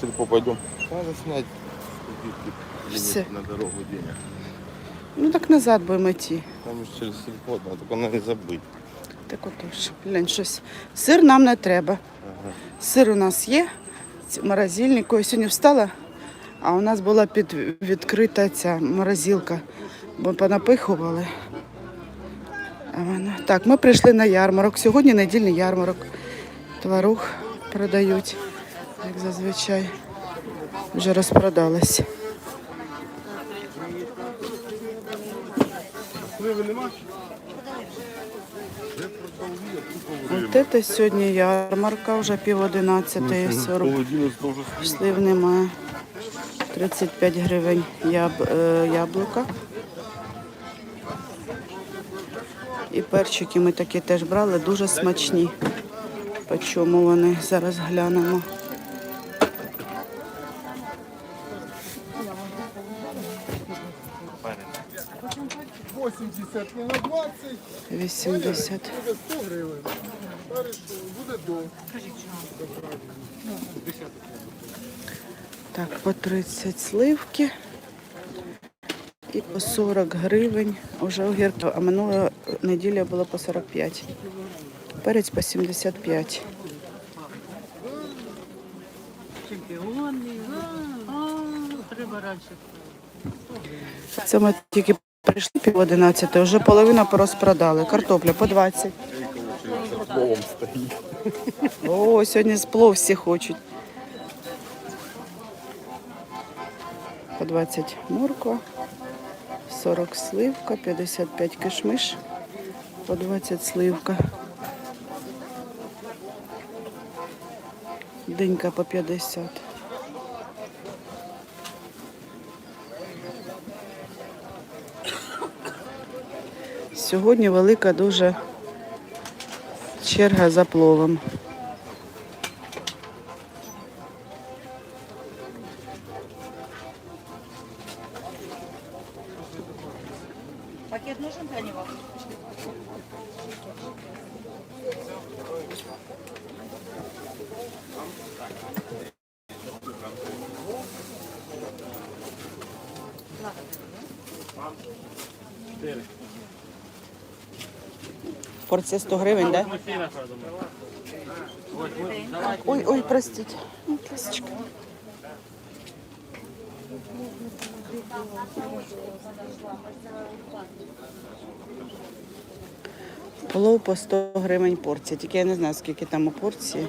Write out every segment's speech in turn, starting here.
Сельпо пойдем. Надо снять Все. на дорогу денег. Ну так назад будемо йти. Там же через сельпо, да, только надо не забыть. Так отож. Глянь, щось. Сир нам не треба. Ага. Сир у нас є, ці- морозильник. Ой, сьогодні встала, а у нас була під відкрита ця морозилка, бо понапихували. А вона... Так, ми прийшли на ярмарок. Сьогодні недільний ярмарок. Творог продають, як зазвичай. Вже розпродались. Сливи? От це сьогодні ярмарка, вже пів одинадцятої, 40 Слив немає. 35 гривень яб, е, яблука. І перчики ми такі теж брали, дуже смачні. По чому вони зараз глянемо. 80. буде 100 гривень. Далі буде до. Так, по 30 сливки. І по 40 гривень вже огірки. А минула неділя було по 45. Перець по 75. Чемпіони. Треба раніше. Це ми тільки прийшли пів 11, вже половина порозпродали. Картопля по 20. О, сьогодні з плов всі хочуть. По 20 морква, 40 сливка, 55 кишмиш, по 20 сливка. Денька по 50. Сьогодні велика дуже черга за пловом. Пакет нужен для него? Порція 100 гривень, да? Ой, ой, простите. Ой, Лисочка. Плов по 100 гривень порція. Тільки я не знаю, скільки там у порції.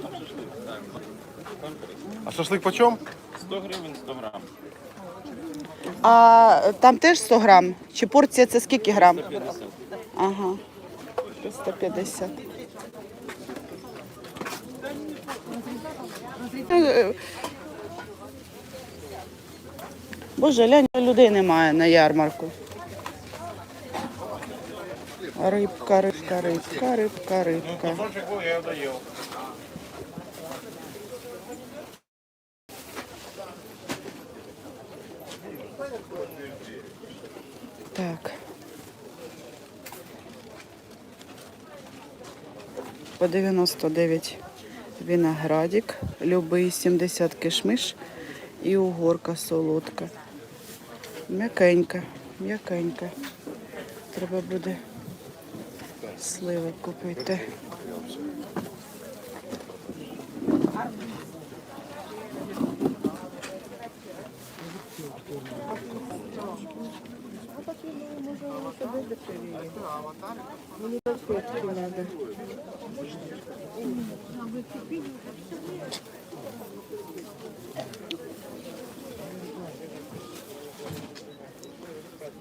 А шашлык почем? 100 гривень 100 грам. А там теж 100 грам? Чи порція це скільки грам? Ага. 150. Е, Боже, глянь, людей немає на ярмарку. Рибка, рибка, рибка, рибка, рибка. Так. По 99 виноградик, любий 70 кишмиш і угорка солодка. М'якенька, м'якенька. Треба буде сливи купити.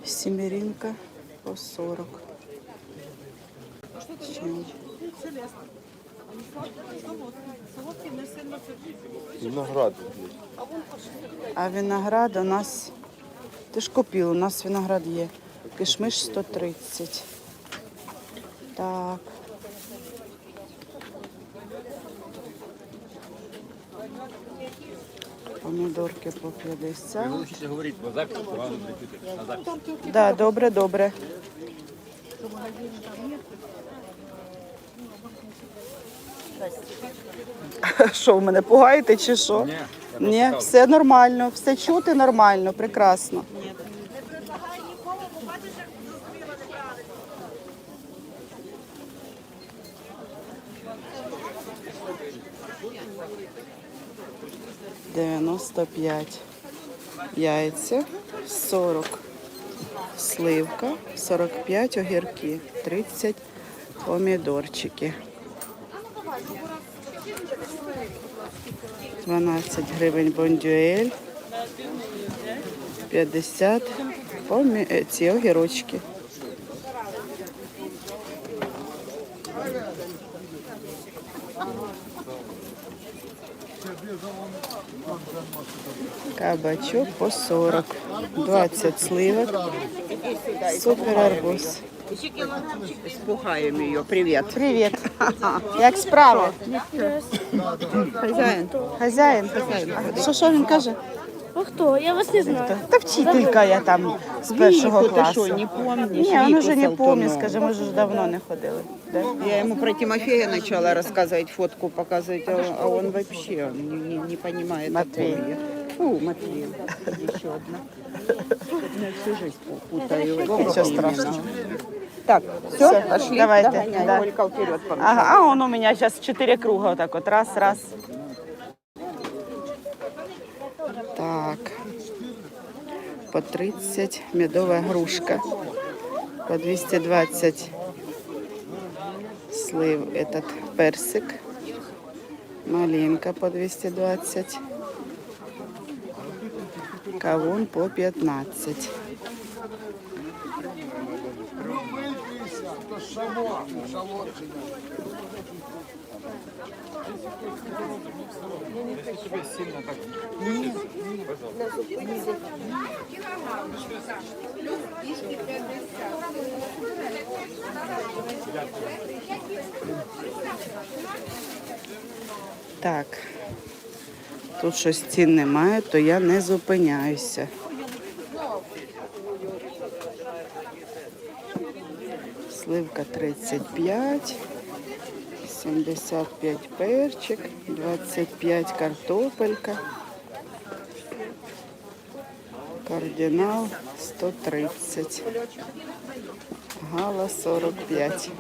Сімерінка по 40. Чай. Виноград. А виноград у нас, ти ж купив, у нас виноград є. Кишмиш 130. Так. Помідорки по 50. Хочете говорити, бо запис погано зробити. На запис. Да, добре, добре. Що, ви мене пугаєте чи що? Ні, все нормально, все чути нормально, прекрасно. Дев'яносто п'ять яйця, сорок сливка, сорок п'ять огірки, тридцять помідорчики. 12 гривень бондюель, 50 помі... е, ці огірочки. Кабачок по 40, 20 сливок, супер арбуз. Спугаємо її. Привіт. Привіт. Як справи? Хазяїн. Хазяїн? Що, що він каже? А хто? Я вас не знаю. Та вчителька я там з першого класу. Ні, він уже не пам'ятає, скаже, ми ж давно не ходили. Да? Я ему про Тимофея начала рассказывать, фотку показывать, а а он вообще не, не, не понимает. Матвей. такое. Фу, Матвей. Еще одна. Я всю жизнь пу- путаю. Ничего страшного. Так, все, Всё, пошли. давайте, Догоняй, да. Олька, вперед. побежала. Ага, а он у меня сейчас четыре круга вот так вот. Раз, раз. Так. По 30 медовая грушка. По 220 слив этот персик. Малинка по 220. Кавун по 15. Так. Тут щось цін немає, то я не зупиняюся. Сливка 35, 75 перчик, 25 картопелька. Кардинал 130. Гала 45.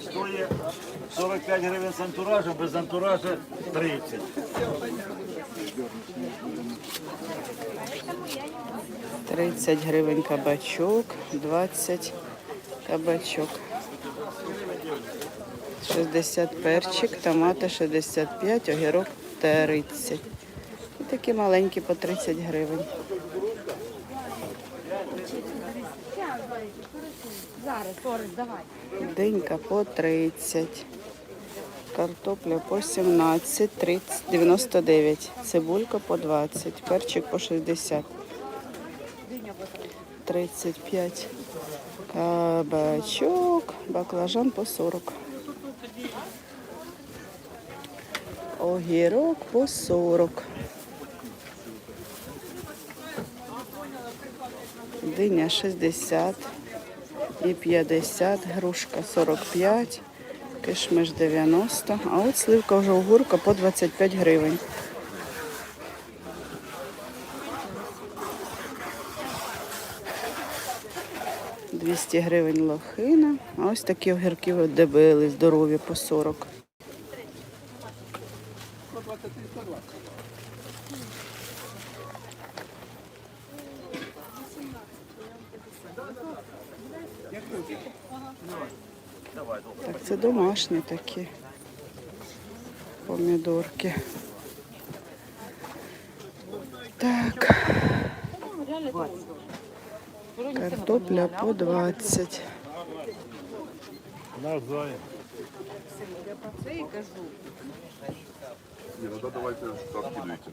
Стоїть 45 гривень з антуражем, без антуража 30. Тридцять гривень кабачок, 20 кабачок. 60 перчик, томати 65, огірок 30. І такі маленькі по 30 гривень. Динька по 30. Картопля по 17, 30, 99. Цибулька по 20. Перчик по 60. 35. Кабачок. Баклажан по 40. Огірок по 40. Диня 60 і 50, грушка 45, кишмиш 90, а от сливка вже огурка по 25 гривень. Двісті гривень лохина, а ось такі огірки дебили, здорові по 40. домашні такі помідорки. Так. Картопля по 20. Не, ну да, давайте откидывайте.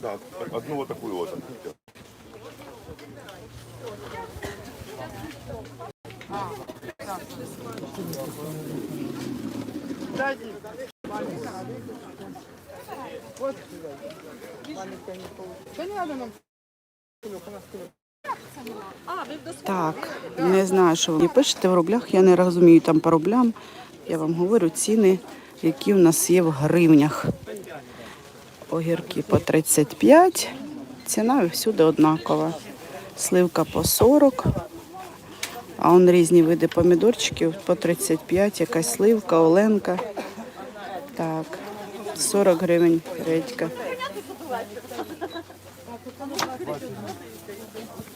Да, одну вот такую вот. Так, не знаю, що ви мені пишете в рублях. Я не розумію там по рублям. Я вам говорю ціни, які в нас є в гривнях. Огірки по 35. Ціна всюди однакова. Сливка по 40. А он різні види помідорчиків по 35, якась сливка, оленка. Так, 40 гривень редька.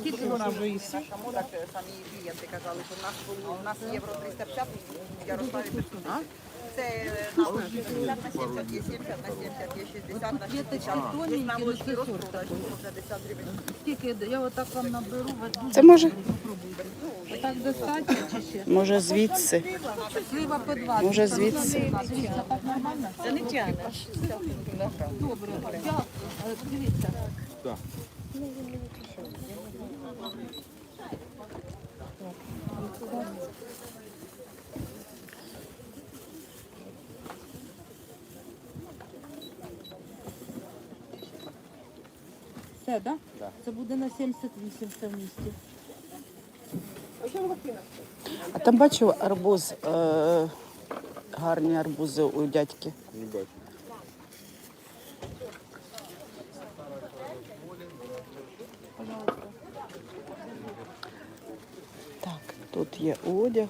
Скільки вона вже є? Наша мода, це самі клієнти казали, що в нас було, у нас євро 350, в Ярославі 500. Це на 60 на 70, є 70 на 70, є 60 на 60. Є на ну, це сорт розпродаж, по 50 гривень. Скільки? Я отак вам наберу. ви Це може. Так достатньо чи ще? може звідси. Слива по 20. Може, звідси. Так нормально? Це не тягне. Добре. Дякую. Е, Дивіться. Все, так? Да? Це буде на 78 все в місті. А там бачу арбуз, е, гарні арбузи у дядьки. Не бачу. Тут є одяг.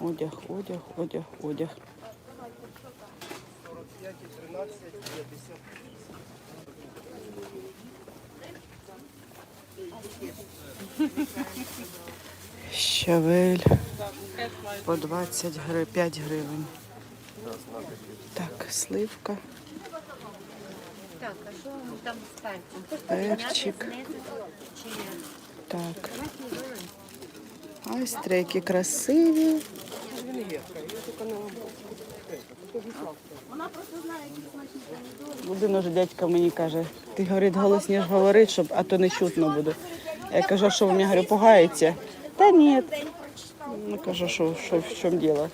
Одяг, одяг, одяг, одяг. Щавель по 20 гривень, 5 гривень. Так, сливка, Так, а що там з перцем? перчик. Так. Ось треки красиві. Один уже дядька мені каже, ти говорить, голосніше говори, щоб, а то не чутно буде. Я кажу, що ви мені говорю, пугаєте? Та ні. Ну кажу, що, що в чому діло.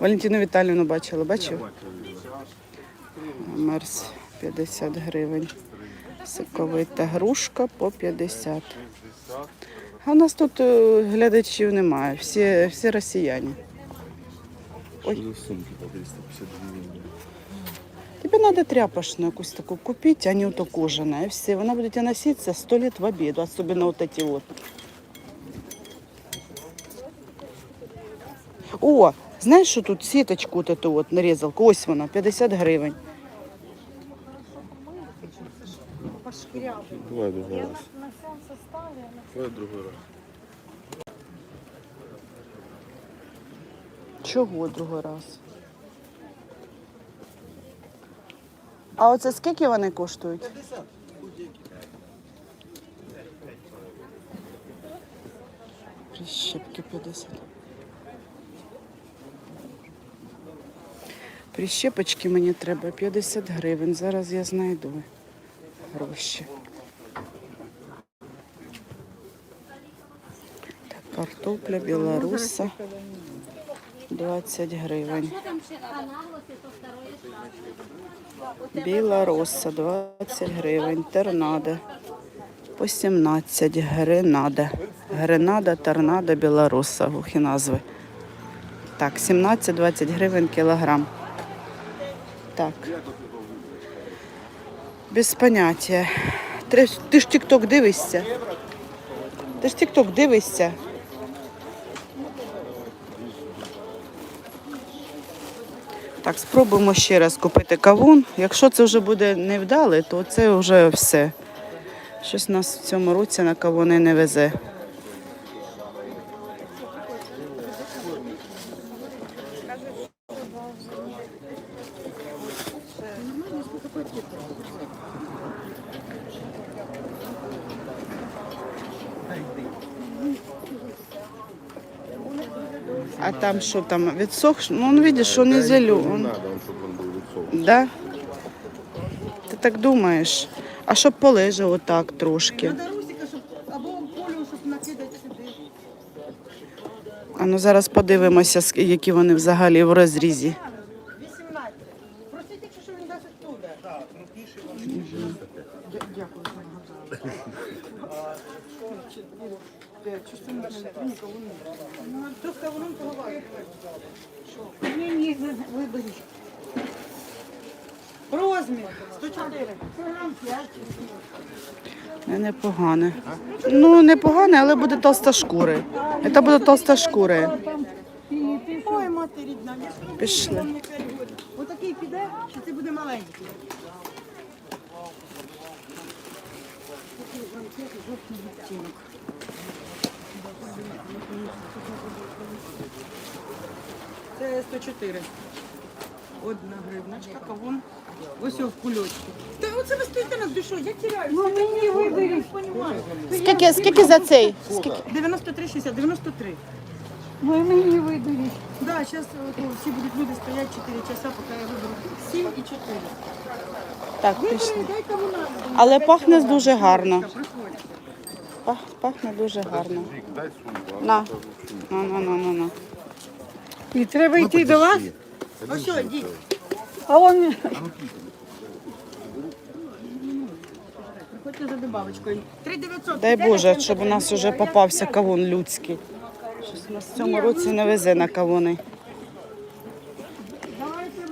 Валентину Віталіївну бачила, бачив? Мерс 50 гривень. Соковита грушка по 50. А у нас тут е, глядачів немає, всі, всі росіяни. Ой. Сумки по 350 гривен. Тебе надо тряпочную якусь таку купить, а не ото кожаная. И все, вона буде носиться сто лет в обіду, особенно вот эти вот. О, знаєш, що тут сіточку вот эту вот нарізалку, ось вона, 50 гривень. Давай другой Давай другой раз. Чого другий раз? А оце скільки вони коштують? 50. Прищепки 50. Прищепочки мені треба 50 гривень. Зараз я знайду гроші. Картопля білоруса 20 гривень. Білороса 20 гривень. Торнадо по 17 гренада. Гренада, торнадо, білороса. Глухі назви. Так, 17-20 гривень кілограм. Так. Без поняття. Ти ж тік-ток дивишся. Ти ж тік-ток дивишся. Так, спробуємо ще раз купити кавун. Якщо це вже буде невдале, то це вже все. Щось нас в цьому році на кавуни не везе. там що там, відсох? Ну, он видиш, що не Не зеленый. надо, он, чтобы он был лицом. Да? Ти так думаєш? А щоб полежав отак трошки. Надо русика, щоб або полю, щоб накидати сюди. А ну зараз подивимося, ск- які вони взагалі в розрізі. Буде толстошкури. Це буде толстошкури. Ой, мати рідна, я Пішли. Отакий піде, чи це буде маленький? Це 104. Одна гривночка, кавун. Ось в кульочку. Та оце ви стоїте на душу, я теряю. Ну мені виберіть. Скільки, скільки за цей? Скільки? 93, 60, 93. Ви мені виберіть. Да, зараз всі будуть люди стоять 4 часа, поки я виберу 7 і 4. Так, пішли. Дай кому надо. Але пахне дуже гарно. Приходь. Пах, пахне дуже гарно. Вик, дай сумку. На. ну, На, на, на, на, на. І треба йти до вас, Ось що, йдіть. а он Приходьте за добавочкою. 3900. Дай Боже, щоб у нас вже попався кавун людський. Щось у нас в цьому році не везе на кавуни.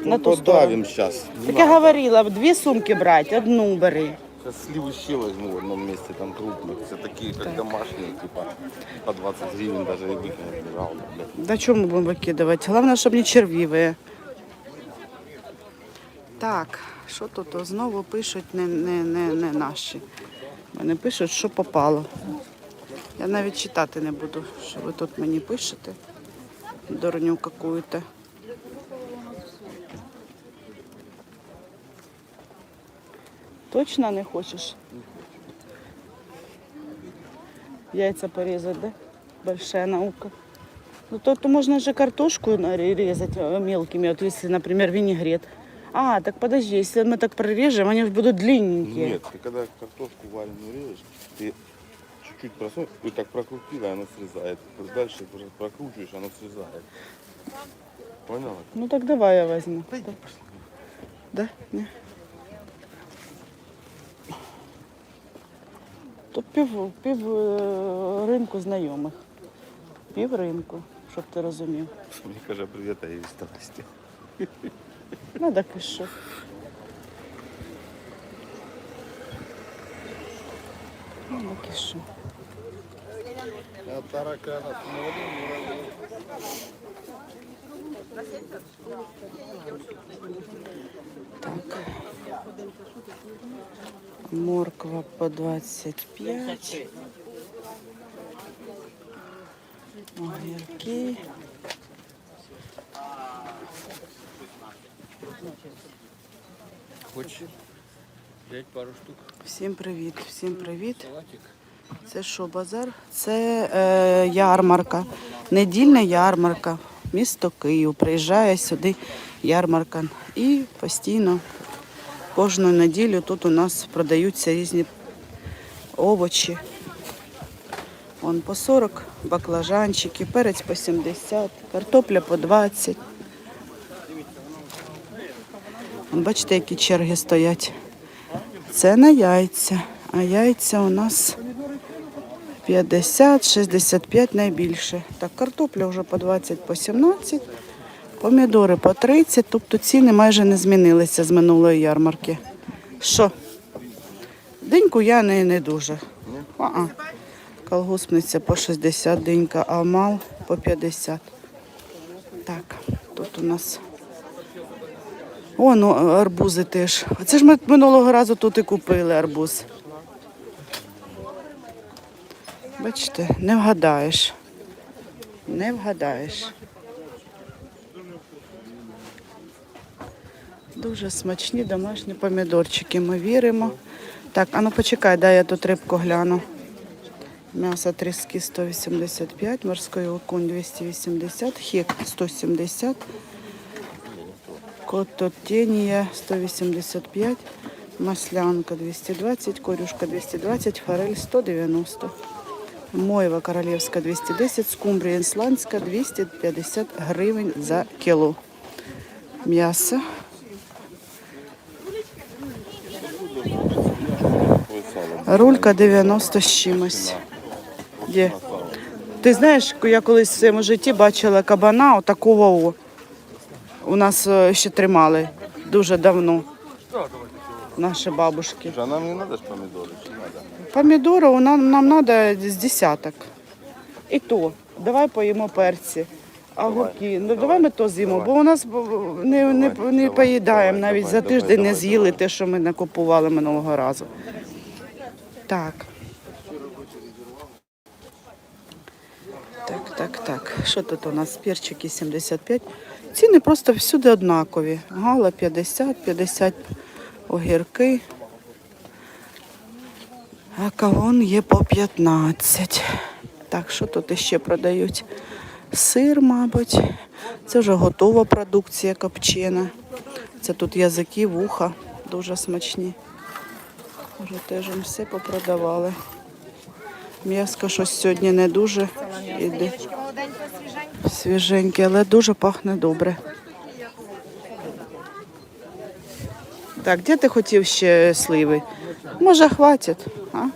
На ту сторону. Подавим сейчас. Так я говорила, дві сумки брати, одну бери. Сейчас сливы еще возьму в одном месте, там крупных. Все такие, как домашние, типа по 20 гривен даже и выкинуть не жалко, блядь. Да чому будемо викидувати? Головне, щоб не червіві. Так, що тут знову пишуть не, не, не, не наші. Вони пишуть, що попало. Я навіть читати не буду, що ви тут мені пишете. Дурню какую-то. Точно не хочеш? Яйца порезать, да? Большая наука. Ну, то, то можно же картошку нарезать э, мелкими, вот если, например, винегрет. А, так подожди, если мы так прорежем, они же будут длинненькие. Нет, ты когда картошку вареную режешь, ты чуть-чуть просунул, и так прокрутила, и она срезает. Дальше уже прокручиваешь, она срезает. Поняла? Ну так давай я возьму. Да? Да? Не? То пів, пів е, ринку знайомих. Пів ринку, щоб ти розумів. Мне кажется, привет, а я из старости. Ну так і що. Ну так і що. А тараканов Морква по 25. Огірки. Хочеш? Взять пару штук. Всім привіт, всім привіт. Це що, базар? Це е, ярмарка, недільна ярмарка. Місто Київ. Приїжджає сюди ярмарка. І постійно кожну неділю тут у нас продаються різні овочі. Вон по 40 баклажанчики, перець по 70, картопля по 20. Вон, бачите, які черги стоять. Це на яйця. А яйця у нас 50-65 найбільше. Так, картопля вже по 20, по 17, помідори по 30, тобто ціни майже не змінилися з минулої ярмарки. Що? Диньку я не, не дуже. А-а. Колгоспниця по 60 динька, а мал по 50. Так, тут у нас. О, ну арбузи теж. Це ж ми минулого разу тут і купили арбуз. Бачите, не вгадаєш. Не вгадаєш. Дуже смачні домашні помідорчики. Ми віримо. Так, а ну почекай, дай я тут рибку гляну. М'ясо трески 185, морской окунь 280, хек 170, кототенія 185, маслянка 220, корюшка 220, форель 190. Мойва королівська 210, скумбрія ісландська 250 гривень за кіло. М'ясо. Рулька 90 з чимось. Є. Ти знаєш, я колись в своєму житті бачила кабана отакого. о. У нас е, ще тримали дуже давно. Наші бабушки. А нам не треба ж помідори. Помідори нам, нам треба з десяток. І то, давай поїмо перці. Огурки, ну давай ми то з'їмо, бо у нас не, не, не поїдаємо, навіть за тиждень не з'їли те, що ми накупували минулого разу. Так. Так, так, так. Що тут у нас? Перчики 75. Ціни просто всюди однакові. Гала 50, 50 огірки. А кавун є по 15. Так, що тут іще продають? Сир, мабуть. Це вже готова продукція копчена. Це тут язики, вуха, дуже смачні. Вже теж все попродавали. М'яско щось сьогодні не дуже іде. Свіженьке, але дуже пахне добре. Так, де ти хотів ще сливи? Може, хватить, а?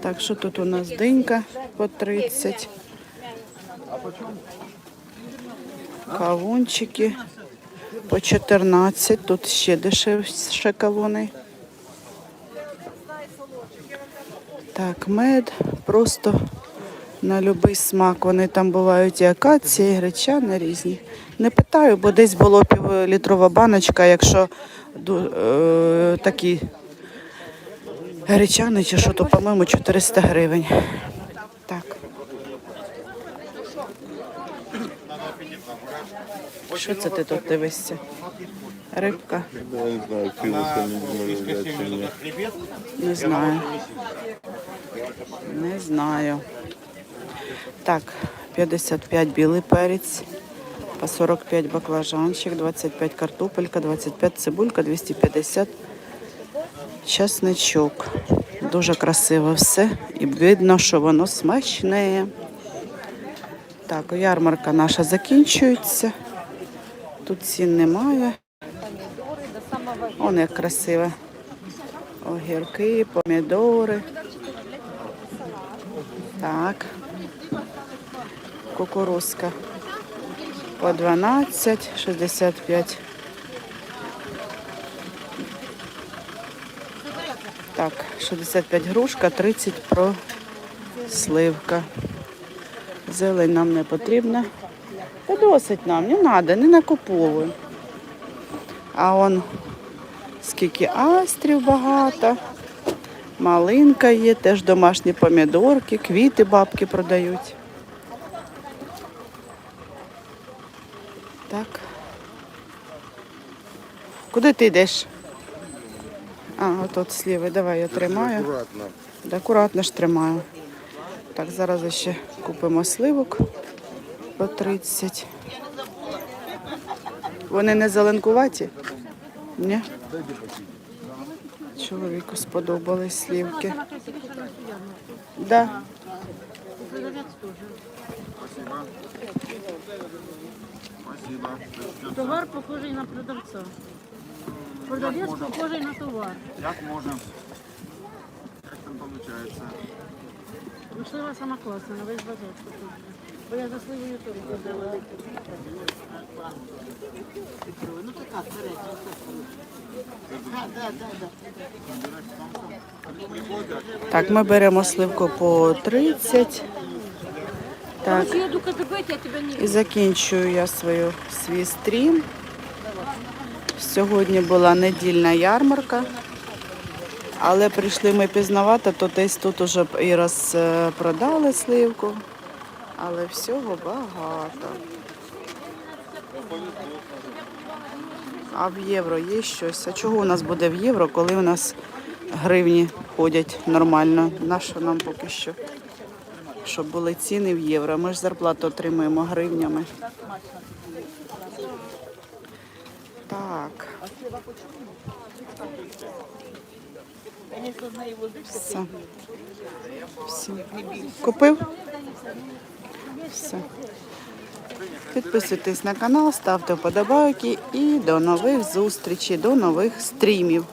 Так, що тут у нас динька по 30. Кавунчики по 14. Тут ще дешевше кавуни. Так, мед просто на будь-який смак. Вони там бувають і акації, і гречани різні. Не питаю, бо десь було півлітрова баночка, якщо е, такі гречани чи що, то, по-моєму, 400 гривень. Так. Що це ти тут дивишся? Рибка? Не знаю. Не знаю. Так, 55 білий перець, по 45 баклажанчик, 25 картопелька, 25 цибулька, 250 часничок. Дуже красиво все. І видно, що воно смачне. Так, ярмарка наша закінчується. Тут цін немає. Он як красиво. Огірки, помідори. Так. Кукурузка по 12, 65. Так, 65 грушка, 30 про сливка. Зелень нам не потрібна. Та досить нам, не треба, не накуповуємо. А он скільки астрів багато. Малинка є, теж домашні помідорки, квіти бабки продають. Так. Куди ти йдеш? А, отут сліви, давай я тримаю. Акуратно. Да, акуратно ж тримаю. Так, зараз ще купимо сливок по 30. Вони не зеленкуваті? Ні? Чоловіку сподобались слівки. Да. Товар похожий на продавця. Продавець похожий на товар. Як можна? Як там виходить? Ну, слива сама класна, на весь базар. Бо я за сливою теж ходила. Ну така, середня. Так, ми беремо сливку по 30. Так. І закінчую я свою свій стрім. Сьогодні була недільна ярмарка, але прийшли ми пізнавати, то десь тут уже і розпродали сливку. Але всього багато. А в євро є щось. А чого у нас буде в євро, коли у нас гривні ходять нормально. Нащо нам поки що? Щоб були ціни в євро. Ми ж зарплату отримуємо гривнями. Так. Все. Все. Купив? Все. Підписуйтесь на канал, ставте вподобайки і до нових зустрічей, до нових стрімів.